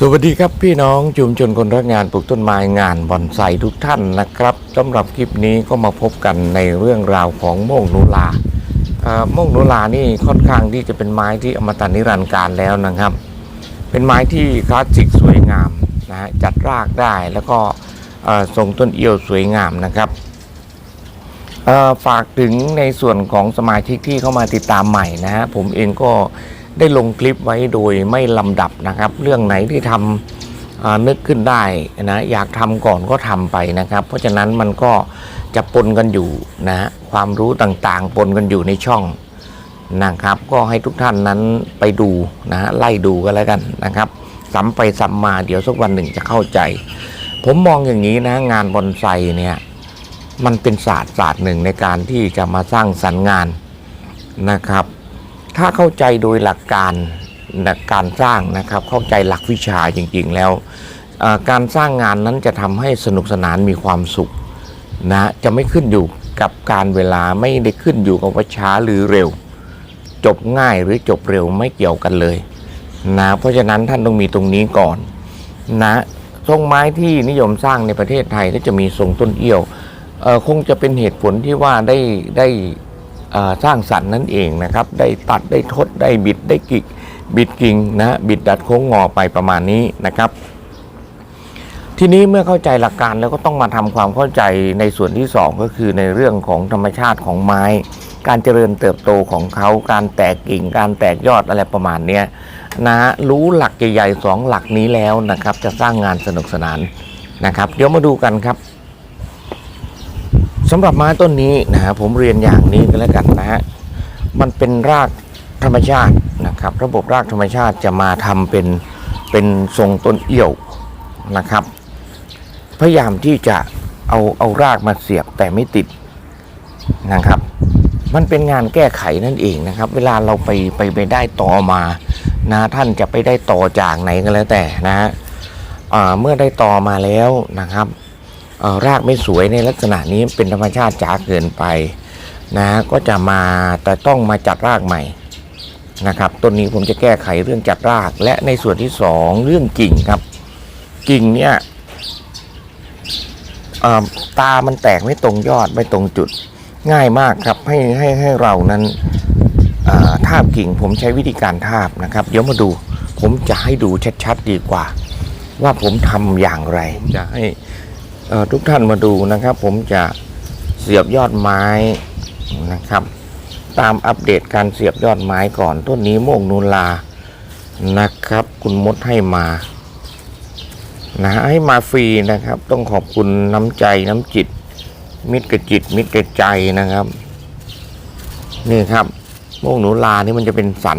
สวัสดีครับพี่น้องชุมชนคนรักงานปลูกต้นไม้งานบอนไซทุกท่านนะครับสำหรับคลิปนี้ก็มาพบกันในเรื่องราวของโมงนุลาอ่าโมงนุลานี่ค่อนข้างที่จะเป็นไม้ที่อมตะนิรันดร์การแล้วนะครับ เป็นไม้ที่คลาสสิกสวยงามนะฮะจัดรากได้แล้วก็เอ่อทรงต้นเอี้ยวสวยงามนะครับฝากถึงในส่วนของสมาชิกที่เข้ามาติดตามใหม่นะฮะผมเองก็ ได้ลงคลิปไว้โดยไม่ลำดับนะครับ เรื่องไหนที่ทำนึกขึ้นได้นะอยากทำก่อนก็ทำไปนะครับ เพราะฉะนั้นมันก็จะปนกันอยู่นะความรู้ต่างๆ ปนกันอยู่ในช่องนะครับ ก็ให้ทุกท่านนั้นไปดูนะฮะไล่ดูกันแล้วกันนะครับซ้ำไปซ้ำมาเดี๋ยวสักวันหนึ่งจะเข้าใจ ผมมองอย่างนี้นะงานบอนไซเนี่ยมันเป็นศาสตร์ศาสตร์หนึ่งในการที่จะมาสร้างสรรค์งานนะครับ ถ้าเข้าใจโดยหลักการหลักการสร้างนะครับ เข้าใจหลักวิชาจริง ๆ แล้ว การสร้างงานนั้นจะทำให้สนุกสนานมีความสุขนะจะไม่ขึ้นอยู่กับการเวลาไม่ได้ขึ้นอยู่กับว่าช้าหรือเร็ว จบง่ายหรือจบเร็วไม่เกี่ยวกันเลยนะเพราะฉะนั้นท่านต้องมีตรงนี้ก่อนนะทรงไม้ที่นิยมสร้างในประเทศไทยก็จะมีทรงต้นเอี้ยวคงจะเป็นเหตุผลที่ว่าได้ได้ สร้างสรรค์นั่นเองนะครับ ได้ตัดได้ทดได้บิดได้กิกบิดกิ่งนะบิดดัดโค้งงอไปประมาณนี้นะครับ ทีนี้เมื่อเข้าใจหลักการแล้วก็ต้องมาทำความเข้าใจในส่วนที่สองก็คือในเรื่องของธรรมชาติของไม้ การเจริญเติบโตของเขาการแตกกิ่ง การแตกยอดอะไรประมาณเนี้ยนะฮะรู้หลักใหญ่ๆสองหลักนี้แล้วนะครับ จะสร้างงานสนุกสนานนะครับ เดี๋ยวมาดูกันครับ สำหรับไม้ต้นนี้นะฮะผมเรียนอย่างนี้ก็แล้วกันนะฮะมันเป็นรากธรรมชาตินะครับ ระบบรากธรรมชาติจะมาทำเป็นเป็นทรงต้นเอี้ยวนะครับ พยายามที่จะเอาเอารากมาเสียบแต่ไม่ติดนะครับ มันเป็นงานแก้ไขนั่นเองนะครับ เวลาเราไปไปไปได้ต่อมานะท่านจะไปได้ต่อจากไหนก็แล้วแต่นะฮะเมื่อได้ต่อมาแล้วนะครับ รากไม่สวยในลักษณะนี้เป็นธรรมชาติจ๋าเกินไปนะก็จะมาแต่ต้องมาจัดรากใหม่นะครับต้นนี้ผมจะแก้ไขเรื่องจัดรากและในส่วนที่สองเรื่องกิ่งครับ กิ่งเนี่ยตามันแตกไม่ตรงยอดไม่ตรงจุดง่ายมากครับให้ให้ให้เรานั้นทาบกิ่งผมใช้วิธีการทาบนะครับ เดี๋ยวมาดูผมจะให้ดูชัดๆดีกว่า ว่าผมทำอย่างไรจะให้ ทุกท่านมาดูนะครับ ผมจะเสียบยอดไม้นะครับ ตามอัปเดตการเสียบยอดไม้ก่อนต้นนี้โมงนูลานะครับ คุณมดให้มานะให้มาฟรีนะครับ ต้องขอบคุณน้ำใจน้ำจิต มิตรกับจิต มิตรกับใจนะครับ นี่ครับโมกหนูลานี่มันจะเป็นสัน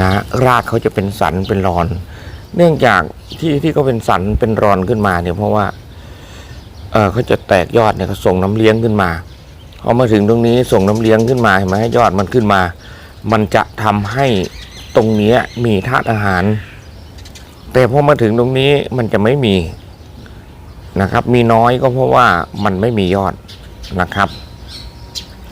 นะรากเขาจะเป็นสันเป็นรอน เนื่องจากที่ที่เขาเป็นสันเป็นรอนขึ้นมาเนี่ยเพราะว่าเออเขาจะแตกยอดเนี่ยเขาส่งน้ำเลี้ยงขึ้นมาพอมาถึงตรงนี้ส่งน้ำเลี้ยงขึ้นมาเห็นไหมยอดมันขึ้นมา มันจะทำให้ตรงนี้มีธาตุอาหาร แต่พอมาถึงตรงนี้มันจะไม่มีนะครับ มีน้อยก็เพราะว่ามันไม่มียอดนะครับ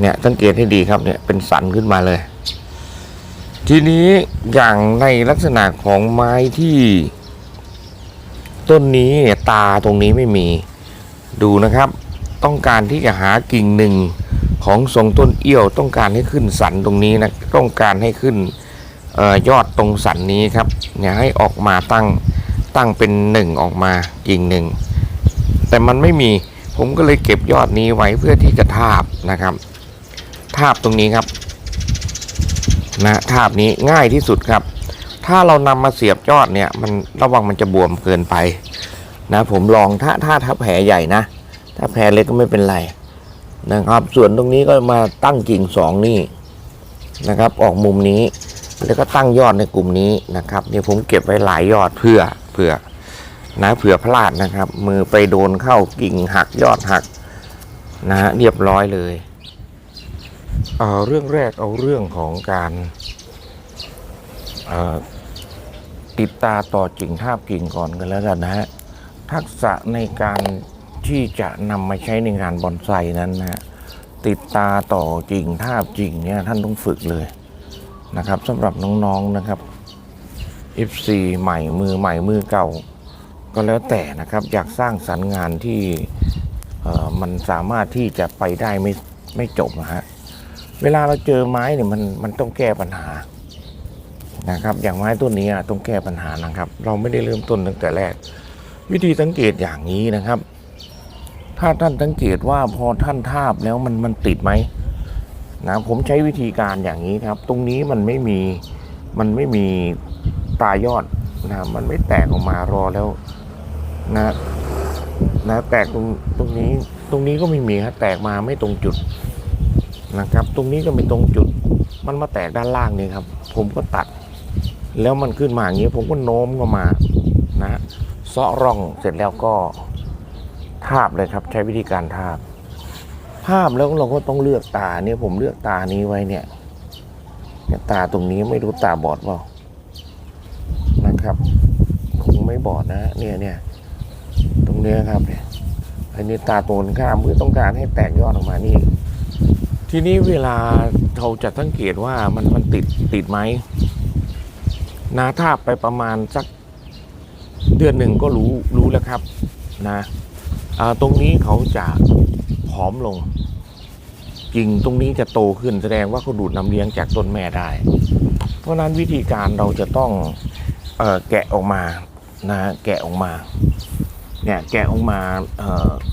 เนี่ยสังเกตให้ดีครับเนี่ยเป็นสันขึ้นมาเลย ทีนี้อย่างในลักษณะของไม้ที่ต้นนี้เนี่ยตาตรงนี้ไม่มี ดูนะครับ ต้องการที่จะหากิ่งหนึ่งของทรงต้นเอี้ยว ต้องการให้ขึ้นสันตรงนี้นะต้องการให้ขึ้นออยอดตรงสันนี้ครับเนี่ยให้ออกมาตั้งตั้งเป็นหนึ่งออกมากิ่งหนึ่งแต่มันไม่มีผมก็เลยเก็บยอดนี้ไว้เพื่อที่จะทาบนะครับ ทาบตรงนี้ครับ นะทาบนี้ง่ายที่สุดครับ ถ้าเรานำมาเสียบยอดเนี่ย มันระวังมันจะบวมเกินไป นะ ผมลองถ้าถ้าถ้าแผลใหญ่นะ ถ้าแผลเล็กก็ไม่เป็นไรนะครับ ส่วนตรงนี้ก็มาตั้งกิ่งสองนี่นะครับ ออกมุมนี้แล้วก็ตั้งยอดในกลุ่มนี้นะครับเนี่ยผมเก็บไว้หลายยอดเพื่อเพื่อนะเผื่อพลาดนะครับ มือไปโดนเข้ากิ่งหักยอดหักนะเรียบร้อยเลย เเรื่องแรกเอาเรื่องของการติดตาต่อกิ่งทาบกิ่งก่อนกันแล้วกันนะฮะทักษะในการที่จะนำมาใช้ในงานบอนไซนั้นนะฮะติดตาต่อกิ่งทาบกิ่งเนี่ยท่านต้องฝึกเลยนะครับสำหรับน้องๆนะครับ FC ใหม่มือใหม่มือเก่า ก็แล้วแต่นะครับอยากสร้างสรรค์งานที่มันสามารถที่จะไปได้ไม่ไม่จบนะฮะ เวลาเราเจอไม้เนี่ยมันมันต้องแก้ปัญหานะครับ อย่างไม้ต้นนี้ต้องแก้ปัญหานะครับ เราไม่ได้เริ่มต้นตั้งแต่แรก วิธีสังเกตอย่างนี้นะครับ ถ้าท่านสังเกตว่าพอท่านทาบแล้วมันมันติดไหมนะผมใช้วิธีการอย่างนี้ครับ ตรงนี้มันไม่มีมันไม่มีปลายยอดนะมันไม่แตกออกมารอแล้วนะนะแตกตรงตรงนี้ตรงนี้ก็ไม่มีครับแตกมาไม่ตรงจุด นะครับ ตรงนี้ก็ไม่ตรงจุด มันมาแตกด้านล่างนี่ครับ ผมก็ตัด แล้วมันขึ้นมาอย่างนี้ผมก็โน้มเข้ามานะเซาะร่องเสร็จแล้วก็ทาบเลยครับ ใช้วิธีการทาบ ภาพแล้วเราก็ต้องเลือกตาเนี่ยผมเลือกตานี้ไว้เนี่ยตาตรงนี้ไม่รู้ตาบอดเปล่านะครับคงไม่บอดนะเนี่ยเนี่ยตรงเนี้ยครับเนี่ยอันนี้ตาโตนข้ามเพื่อต้องการให้แตกยอดออกมานี่ ทีนี้เวลาเราจะสังเกตว่ามันมันติดติดไหมนาทาไปประมาณสักเดือนหนึ่งก็รู้รู้แล้วครับนะอ่าตรงนี้เขาจะผอมลงกิ่งตรงนี้จะโตขึ้นแสดงว่าเขาดูดน้ำเลี้ยงจากต้นแม่ได้ เพราะนั้นวิธีการเราจะต้องออแกะออกมานะแกะออกมาเนี่ยแกะออกมาเ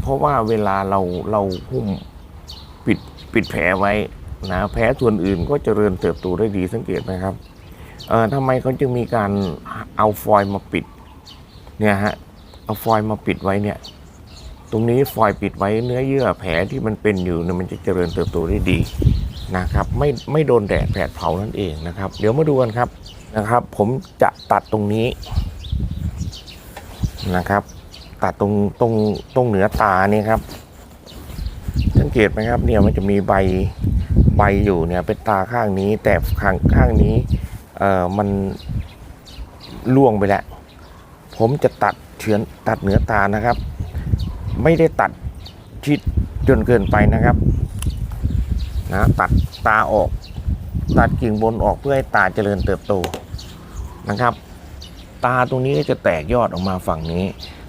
เพราะว่าเวลาเราเราหุ้มปิด ปิดแผลไว้นะแผลส่วนอื่นก็เจริญเติบโตได้ดีสังเกตไหมครับเอ่อทำไมเขาจึงมีการเอาฟอยล์มาปิดเนี่ยฮะเอาฟอยล์มาปิดไว้เนี่ยตรงนี้ฟอยล์ปิดไว้เนื้อเยื่อแผลที่มันเป็นอยู่เนี่ยมันจะเจริญเติบโตได้ดีนะครับไม่ไม่โดนแดดแผดเผานั่นเองนะครับ เดี๋ยวมาดูกันครับนะครับ ผมจะตัดตรงนี้นะครับ ตัดตรงตรงตรงเหนือตานี่ครับ สังเกตไหมครับเนี่ยมันจะมีใบใบอยู่เนี่ยเป็นตาข้างนี้แต่ข้างข้างนี้เอ่อมันล่วงไปแล้ว ผมจะตัดเฉือนตัดเหนือตานะครับ ไม่ได้ตัดชิดจนเกินไปนะครับนะตัดตาออก ตัดกิ่งบนออกเพื่อให้ตาเจริญเติบโตนะครับ ตาตรงนี้ก็จะแตกยอดออกมาฝั่งนี้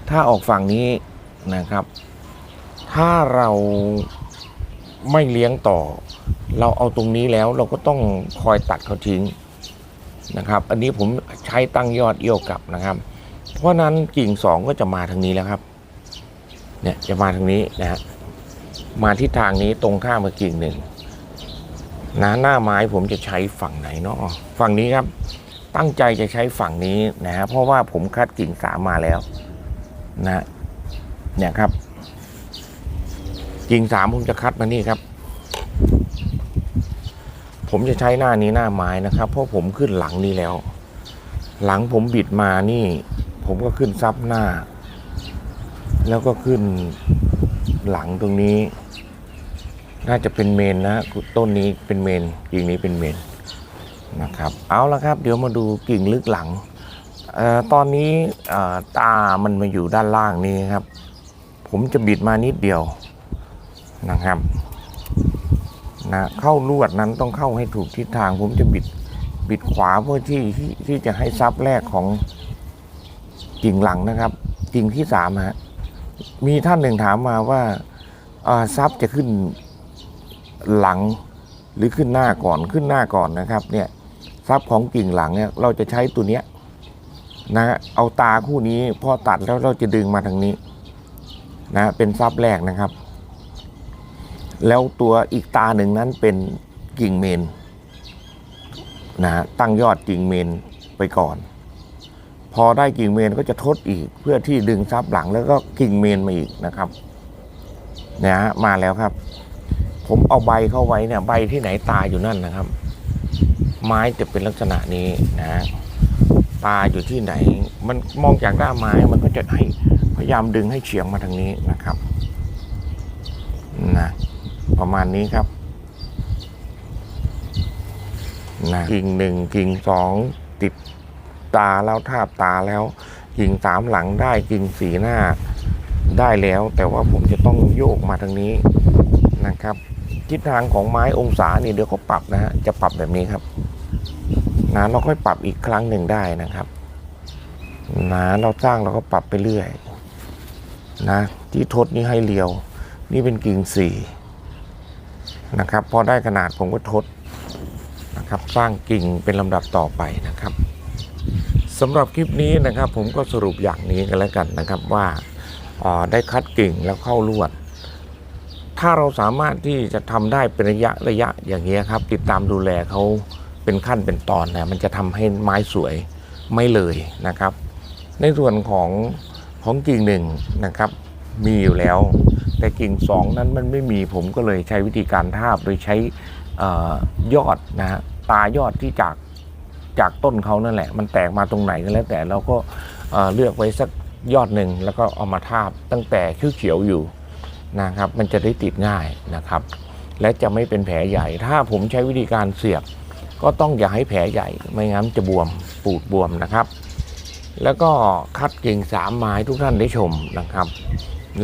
ถ้าออกฝั่งนี้นะครับ ถ้าเรา ไม่เลี้ยงต่อ เราเอาตรงนี้แล้วเราก็ต้องคอยตัดเขาทิ้งนะครับ อันนี้ผมใช้ตั้งยอดเอี้ยวกลับนะครับ เพราะนั้นกิ่งสองก็จะมาทางนี้แล้วครับ เนี่ยจะมาทางนี้นะฮะมาทิศทางนี้ตรงข้ามกับกิ่งหนึ่งนะหน้าไม้ผมจะใช้ฝั่งไหนเนาะฝั่งนี้ครับ ตั้งใจจะใช้ฝั่งนี้นะฮะเพราะว่าผมคัดกิ่งสามมาแล้วนะเนี่ยครับ กิ่งสามผมจะคัดมานี่ครับ ผมจะใช้หน้านี้หน้าไม้นะครับ เพราะผมขึ้นหลังนี้แล้ว หลังผมบิดมานี่ ผมก็ขึ้นซับหน้า แล้วก็ขึ้นหลังตรงนี้ น่าจะเป็นเมนนะต้นนี้เป็นเมนกิ่งนี้เป็นเมนนะครับ เอาละครับ เดี๋ยวมาดูกิ่งลึกหลังออตอนนี้ตามันมาอยู่ด้านล่างนี้ครับ ผมจะบิดมานิดเดียว นะครับนะเข้าลวดนั้นต้องเข้าให้ถูกทิศทาง ผมจะบิดบิดขวาเพื่อที่ที่ที่จะให้ซับแรกของกิ่งหลังนะครับ กิ่งที่สามฮะมีท่านหนึ่งถามมาว่าอ่าซับจะขึ้นหลังหรือขึ้นหน้าก่อนขึ้นหน้าก่อนนะครับ เนี่ยซับของกิ่งหลังเนี่ยเราจะใช้ตัวเนี้ยนะเอาตาคู่นี้พอตัดแล้วเราจะดึงมาทางนี้นะเป็นซับแรกนะครับ แล้วตัวอีกตาหนึ่งนั้นเป็นกิ่งเมนนะตั้งยอดกิ่งเมนไปก่อน พอได้กิ่งเมนก็จะทดอีกเพื่อที่ดึงซับหลังแล้วก็กิ่งเมนมาอีกนะครับเนี่ยฮะมาแล้วครับ ผมเอาใบเข้าไว้เนี่ยใบที่ไหนตายอยู่นั่นนะครับ ไม้จะเป็นลักษณะนี้นะฮะตาอยู่ที่ไหน มันมองจากด้าไม้มันก็จะให้พยายามดึงให้เฉียงมาทางนี้นะครับนะ ประมาณนี้ครับนะกิ่งหนึ่งกิ่งสองติดตาแล้วทาบตาแล้ว กิ่งสามหลังได้กิ่งสีหน้าได้แล้ว แต่ว่าผมจะต้องโยกมาทางนี้นะครับทิศทางของไม้องศาเนี่ยเดี๋ยวเขาปรับนะฮะจะปรับแบบนี้ครับนะเราค่อยปรับอีกครั้งหนึ่งได้นะครับนะเราสร้างเราก็ปรับไปเรื่อยนะที่ทดนี่ให้เรียว นี่เป็นกิ่งสี่ นะครับพอได้ขนาดผมก็ทดนะครับสร้างกิ่งเป็นลำดับต่อไปนะครับสำหรับคลิปนี้นะครับ ผมก็สรุปอย่างนี้กันแล้วกันนะครับว่าอ่าได้คัดกิ่งแล้วเข้าลวด ถ้าเราสามารถที่จะทำได้เป็นระยะระยะอย่างนี้ครับ ติดตามดูแลเขาเป็นขั้นเป็นตอนนะมันจะทำให้ไม้สวยไม่เลยนะครับ ในส่วนของของกิ่งหนึ่งนะครับ มีอยู่แล้ว แต่กิ่งสองนั้นมันไม่มีผมก็เลยใช้วิธีการทาบโดยใช้ยอดนะฮะตายอดที่จากจากต้นเขานั่นแหละ มันแตกมาตรงไหนก็แล้ว แต่เราก็เอ่อเลือกไว้สักยอดหนึ่งแล้วก็เอามาทาบตั้งแต่เขียวๆอยู่นะครับ มันจะได้ติดง่ายนะครับ และจะไม่เป็นแผลใหญ่ ถ้าผมใช้วิธีการเสียบ ก็ต้องอย่าให้แผลใหญ่ ไม่งั้นจะบวมปูดบวมนะครับ แล้วก็คัดกิ่งสามไม้ทุกท่านได้ชมนะครับ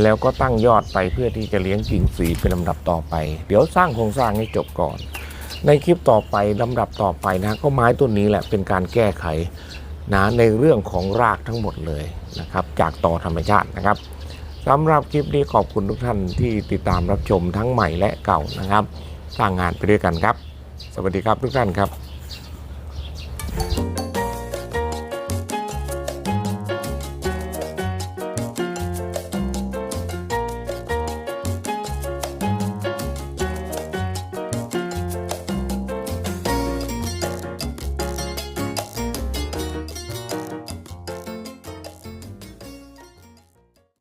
แล้วก็ตั้งยอดไปเพื่อที่จะเลี้ยงกิ่งสีเป็นลำดับต่อไป เดี๋ยวสร้างโครงสร้างให้จบก่อน ในคลิปต่อไปลำดับต่อไปนะก็ไม้ต้นนี้แหละเป็นการแก้ไขนะในเรื่องของรากทั้งหมดเลยนะครับ จากต่อธรรมชาตินะครับสำหรับคลิปนี้ขอบคุณทุกท่านที่ติดตามรับชมทั้งใหม่และเก่านะครับสร้างงานไปด้วยกันครับ สวัสดีครับทุกท่านครับ